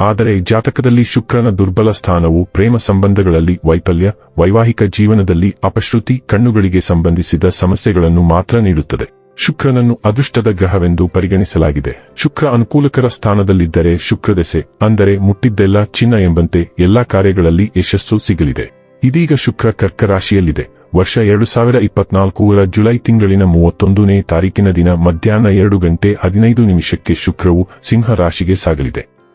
ಆದರೆ ಜಾತಕದಲ್ಲಿ ಶುಕ್ರನ ದುರ್ಬಲ ಸ್ಥಾನವು ಪ್ರೇಮ ಸಂಬಂಧಗಳಲ್ಲಿ ವೈಫಲ್ಯ, ವೈವಾಹಿಕ ಜೀವನದಲ್ಲಿ ಅಪಶ್ರುತಿ, ಕಣ್ಣುಗಳಿಗೆ ಸಂಬಂಧಿಸಿದ ಸಮಸ್ಯೆಗಳನ್ನು ಮಾತ್ರ ನೀಡುತ್ತದೆ. ಶುಕ್ರನನ್ನು ಅದೃಷ್ಟದ ಗ್ರಹವೆಂದು ಪರಿಗಣಿಸಲಾಗಿದೆ. ಶುಕ್ರ ಅನುಕೂಲಕರ ಸ್ಥಾನದಲ್ಲಿದ್ದರೆ ಶುಕ್ರದೆಸೆ, ಅಂದರೆ ಮುಟ್ಟಿದ್ದೆಲ್ಲ ಚಿನ್ನ ಎಂಬಂತೆ ಎಲ್ಲಾ ಕಾರ್ಯಗಳಲ್ಲಿ ಯಶಸ್ಸು ಸಿಗಲಿದೆ. ಇದೀಗ ಶುಕ್ರ ಕರ್ಕ ರಾಶಿಯಲ್ಲಿದೆ ವರ್ಷ ಎರಡು ಸಾವಿರ ಇಪ್ಪತ್ನಾಲ್ಕೂರ ಜುಲೈ ತಿಂಗಳಿನ ಮೂವತ್ತೊಂದನೇ ತಾರೀಕಿನ ದಿನ ಮಧ್ಯಾಹ್ನ ಎರಡು ಗಂಟೆ ಹದಿನೈದು ನಿಮಿಷಕ್ಕೆ ಶುಕ್ರವು ಸಿಂಹ ರಾಶಿಗೆ ಸಾಗಲಿದೆ.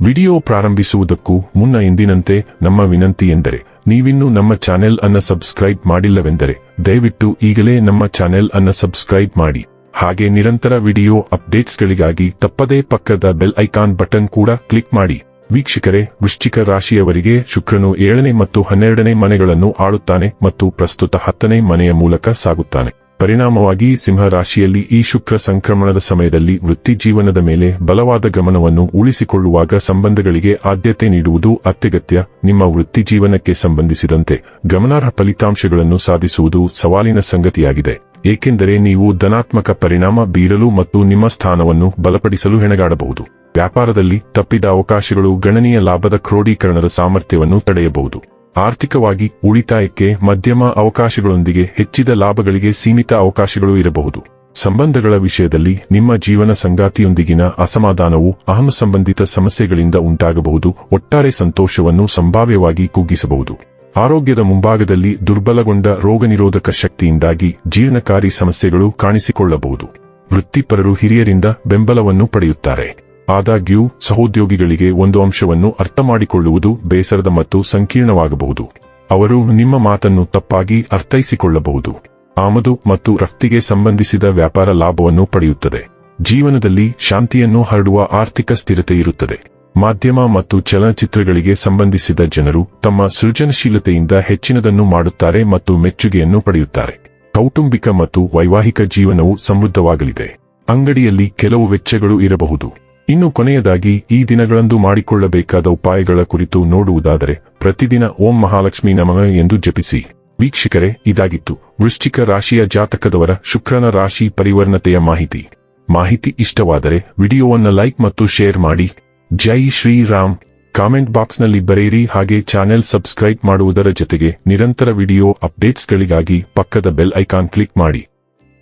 ವಿಡಿಯೋ ಪ್ರಾರಂಭಿಸುವುದಕ್ಕೂ ಮುನ್ನ ಎಂದಿನಂತೆ ನಮ್ಮ ವಿನಂತಿ ಎಂದರೆ, ನೀವಿನ್ನೂ ನಮ್ಮ ಚಾನೆಲ್ ಅನ್ನ ಸಬ್ಸ್ಕ್ರೈಬ್ ಮಾಡಿಲ್ಲವೆಂದರೆ, ದಯವಿಟ್ಟು ಈಗಲೇ ನಮ್ಮ ಚಾನೆಲ್ ಅನ್ನ ಸಬ್ಸ್ಕ್ರೈಬ್ ಮಾಡಿ. ಹಾಗೆ ನಿರಂತರ ವಿಡಿಯೋ ಅಪ್ಡೇಟ್ಸ್ಗಳಿಗಾಗಿ ತಪ್ಪದೇ ಪಕ್ಕದ ಬೆಲ್ ಐಕಾನ್ ಬಟನ್ ಕೂಡ ಕ್ಲಿಕ್ ಮಾಡಿ. ವೀಕ್ಷಕರೇ, ವೃಶ್ಚಿಕ ರಾಶಿಯವರಿಗೆ ಶುಕ್ರನು ಏಳನೇ ಮತ್ತು ಹನ್ನೆರಡನೇ ಮನೆಗಳನ್ನು ಆಳುತ್ತಾನೆ ಮತ್ತು ಪ್ರಸ್ತುತ ಹತ್ತನೇ ಮನೆಯ ಮೂಲಕ ಸಾಗುತ್ತಾನೆ. ಪರಿಣಾಮವಾಗಿ ಸಿಂಹ ರಾಶಿಯಲ್ಲಿ ಈ ಶುಕ್ರ ಸಂಕ್ರಮಣದ ಸಮಯದಲ್ಲಿ ವೃತ್ತಿ ಜೀವನದ ಮೇಲೆ ಬಲವಾದ ಗಮನವನ್ನು ಉಳಿಸಿಕೊಳ್ಳುವಾಗ ಸಂಬಂಧಗಳಿಗೆ ಆದ್ಯತೆ ನೀಡುವುದು ಅತ್ಯಗತ್ಯ. ನಿಮ್ಮ ವೃತ್ತಿ ಜೀವನಕ್ಕೆ ಸಂಬಂಧಿಸಿದಂತೆ ಗಮನಾರ್ಹ ಫಲಿತಾಂಶಗಳನ್ನು ಸಾಧಿಸುವುದು ಸವಾಲಿನ ಸಂಗತಿಯಾಗಿದೆ. ಏಕೆಂದರೆ ನೀವು ಧನಾತ್ಮಕ ಪರಿಣಾಮ ಬೀರಲು ಮತ್ತು ನಿಮ್ಮ ಸ್ಥಾನವನ್ನು ಬಲಪಡಿಸಲು ಹೆಣಗಾಡಬಹುದು. ವ್ಯಾಪಾರದಲ್ಲಿ ತಪ್ಪಿದ ಅವಕಾಶಗಳು ಗಣನೀಯ ಲಾಭದ ಕ್ರೋಢೀಕರಣದ ಸಾಮರ್ಥ್ಯವನ್ನು ತಡೆಯಬಹುದು. ಆರ್ಥಿಕವಾಗಿ ಉಳಿತಾಯಕ್ಕೆ ಮಧ್ಯಮ ಅವಕಾಶಗಳೊಂದಿಗೆ ಹೆಚ್ಚಿದ ಲಾಭಗಳಿಗೆ ಸೀಮಿತ ಅವಕಾಶಗಳು ಇರಬಹುದು. ಸಂಬಂಧಗಳ ವಿಷಯದಲ್ಲಿ ನಿಮ್ಮ ಜೀವನ ಸಂಗಾತಿಯೊಂದಿಗಿನ ಅಸಮಾಧಾನವು ಅಹಂ ಸಂಬಂಧಿತ ಸಮಸ್ಯೆಗಳಿಂದ ಉಂಟಾಗಬಹುದು. ಒಟ್ಟಾರೆ ಸಂತೋಷವನ್ನು ಸಂಭಾವ್ಯವಾಗಿ ಕುಗ್ಗಿಸಬಹುದು. ಆರೋಗ್ಯದ ಮುಂಭಾಗದಲ್ಲಿ ದುರ್ಬಲಗೊಂಡ ರೋಗನಿರೋಧಕ ಶಕ್ತಿಯಿಂದಾಗಿ ಜೀರ್ಣಕಾರಿ ಸಮಸ್ಯೆಗಳು ಕಾಣಿಸಿಕೊಳ್ಳಬಹುದು. ವೃತ್ತಿಪರರು ಹಿರಿಯರಿಂದ ಬೆಂಬಲವನ್ನು ಪಡೆಯುತ್ತಾರೆ. ಆದಾಗ್ಯೂ, ಸಹೋದ್ಯೋಗಿಗಳಿಗೆ ಒಂದು ಅಂಶವನ್ನು ಅರ್ಥಮಾಡಿಕೊಳ್ಳುವುದು ಬೇಸರದ ಮತ್ತು ಸಂಕೀರ್ಣವಾಗಬಹುದು. ಅವರು ನಿಮ್ಮ ಮಾತನ್ನು ತಪ್ಪಾಗಿ ಅರ್ಥೈಸಿಕೊಳ್ಳಬಹುದು. ಆಮದು ಮತ್ತು ರಫ್ತಿಗೆ ಸಂಬಂಧಿಸಿದ ವ್ಯಾಪಾರ ಲಾಭವನ್ನು ಪಡೆಯುತ್ತದೆ. ಜೀವನದಲ್ಲಿ ಶಾಂತಿಯನ್ನು ಹರಡುವ ಆರ್ಥಿಕ ಸ್ಥಿರತೆ ಇರುತ್ತದೆ. ಮಾಧ್ಯಮ ಮತ್ತು ಚಲನಚಿತ್ರಗಳಿಗೆ ಸಂಬಂಧಿಸಿದ ಜನರು ತಮ್ಮ ಸೃಜನಶೀಲತೆಯಿಂದ ಹೆಚ್ಚಿನದನ್ನು ಮಾಡುತ್ತಾರೆ ಮತ್ತು ಮೆಚ್ಚುಗೆಯನ್ನು ಪಡೆಯುತ್ತಾರೆ. ಕೌಟುಂಬಿಕ ಮತ್ತು ವೈವಾಹಿಕ ಜೀವನವು ಸಮೃದ್ಧವಾಗಲಿದೆ. ಅಂಗಡಿಯಲ್ಲಿ ಕೆಲವು ವೆಚ್ಚಗಳು ಇರಬಹುದು. ಇನ್ನು ಕೊನೆಯದಾಗಿ, ಈ ದಿನಗಳಂದು ಮಾಡಿಕೊಳ್ಳಬೇಕಾದ ಉಪಾಯಗಳ ಕುರಿತು ನೋಡುವುದಾದರೆ, ಪ್ರತಿದಿನ ಓಂ ಮಹಾಲಕ್ಷ್ಮಿ ನಮಃ ಎಂದು ಜಪಿಸಿ. ವೀಕ್ಷಕರೇ, ಇದಾಗಿತ್ತು. ವೃಶ್ಚಿಕ ರಾಶಿಯ ಜಾತಕದವರ ಶುಕ್ರನ ರಾಶಿ ಪರಿವರ್ಣತೆಯ ಮಾಹಿತಿ. ಮಾಹಿತಿ ಇಷ್ಟವಾದರೆ, ವಿಡಿಯೋವನ್ನು ಲೈಕ್ ಮತ್ತು ಶೇರ್ ಮಾಡಿ. ಜೈ ಶ್ರೀರಾಮ್. ಕಾಮೆಂಟ್ ಬಾಕ್ಸ್ನಲ್ಲಿ ಬರೆಯಿರಿ. ಹಾಗೆ ಚಾನೆಲ್ ಸಬ್ಸ್ಕ್ರೈಬ್ ಮಾಡುವುದರ ಜೊತೆಗೆ ನಿರಂತರ ವಿಡಿಯೋ ಅಪ್ಡೇಟ್ಸ್ಗಳಿಗಾಗಿ ಪಕ್ಕದ ಬೆಲ್ ಐಕಾನ್ ಕ್ಲಿಕ್ ಮಾಡಿ.